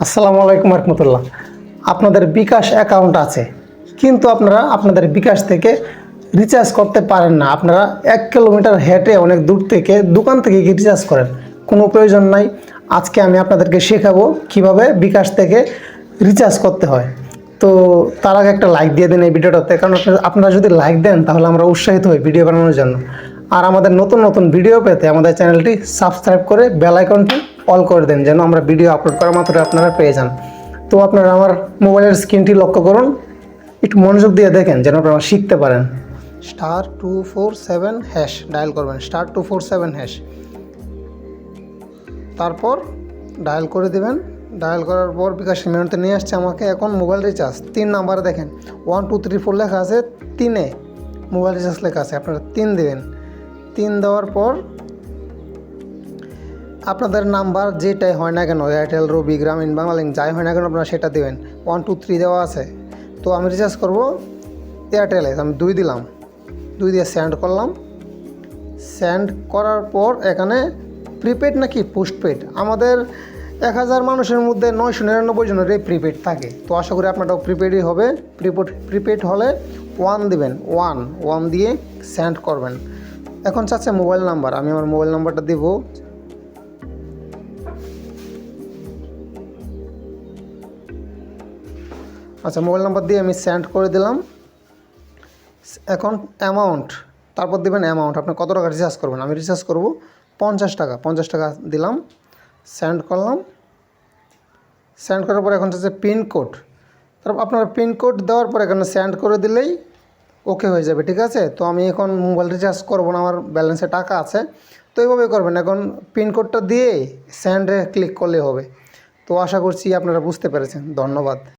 আসসালামু আলাইকুম রহমতুল্লাহ। আপনাদের বিকাশ অ্যাকাউন্ট আছে, কিন্তু আপনারা আপনাদের বিকাশ থেকে রিচার্জ করতে পারেন না। আপনারা এক কিলোমিটার হেঁটে অনেক দূর থেকে দোকান থেকে গিয়ে রিচার্জ করেন। কোনো প্রয়োজন নাই। আজকে আমি আপনাদেরকে শেখাবো কীভাবে বিকাশ থেকে রিচার্জ করতে হয়। তো তার আগে একটা লাইক দিয়ে দিন এই ভিডিওটাতে, কারণ আপনারা- যদি লাইক দেন, তাহলে আমরা উৎসাহিত হই ভিডিও বানানোর জন্য। আর আমাদের নতুন নতুন ভিডিও পেতে আমাদের চ্যানেলটি সাবস্ক্রাইব করে বেল আইকনটি অল করে দেন, যেন আমরা ভিডিও আপলোড করা মাত্র আপনারা পেয়ে যান। তো আপনারা আমার মোবাইলের স্ক্রিনটি লক্ষ্য করুন, একটু মনোযোগ দিয়ে দেখেন, যেন আপনারা শিখতে পারেন। Star two four seven hash dial করবেন star two four seven hash তারপর ডায়াল করে দেবেন ডায়াল করার পর বিকাশ মেনুতে নিয়ে আসছে আমাকে এখন মোবাইল রিচার্জ তিন নাম্বারে দেখেন ওয়ান টু থ্রি ফোর লেখা আছে, তিনে মোবাইল রিচার্জ লেখা আছে, আপনারা তিন দেবেন। তিন দেওয়ার পর আপনাদের নাম্বার যেটাই হয় না কেন এয়ারটেল রবি গ্রামীণ বাংলালিঙ্ক যাই হয় না কেন আপনারা সেটা দেবেন। ওয়ান টু থ্রি দেওয়া আছে। তো আমি রিচার্জ করব এয়ারটেলে আমি দুই দিলাম। দুই দিয়ে সেন্ড করলাম। সেন্ড করার পর এখানে প্রিপেড নাকি পোস্টপেড আমাদের এক হাজার মানুষের মধ্যে নয়শো নিরানব্বই জনের এই প্রিপেড থাকে। তো আশা করি আপনারটাও প্রিপেডই হবে। প্রিপেড প্রিপেড হলে ওয়ান দিবেন। ওয়ান ওয়ান দিয়ে সেন্ড করবেন। এখন চাচ্ছে মোবাইল নাম্বার আমি আমার মোবাইল নাম্বারটা দিব। আচ্ছা মোবাইল নাম্বার দিয়ে আমি সেন্ড করে দিলাম। এখন অ্যামাউন্ট তারপর দেবেন অ্যামাউন্ট আপনি কত টাকা রিচার্জ করবেন? আমি রিচার্জ করব পঞ্চাশ টাকা। পঞ্চাশ টাকা দিলাম সেন্ড করলাম। সেন্ড করার পর এখন হচ্ছে পিনকোড তারপর আপনার পিনকোড দেওয়ার পর এখানে সেন্ড করে দিলেই ওকে হয়ে যাবে, ঠিক আছে? তো আমি এখন মোবাইল রিচার্জ করব না, আমার ব্যালেন্সে টাকা আছে। তো এইভাবে করবেন। এখন পিনকোডটা দিয়ে স্যান্ডে ক্লিক করলে হবে। তো আশা করছি আপনারা বুঝতে পেরেছেন। ধন্যবাদ।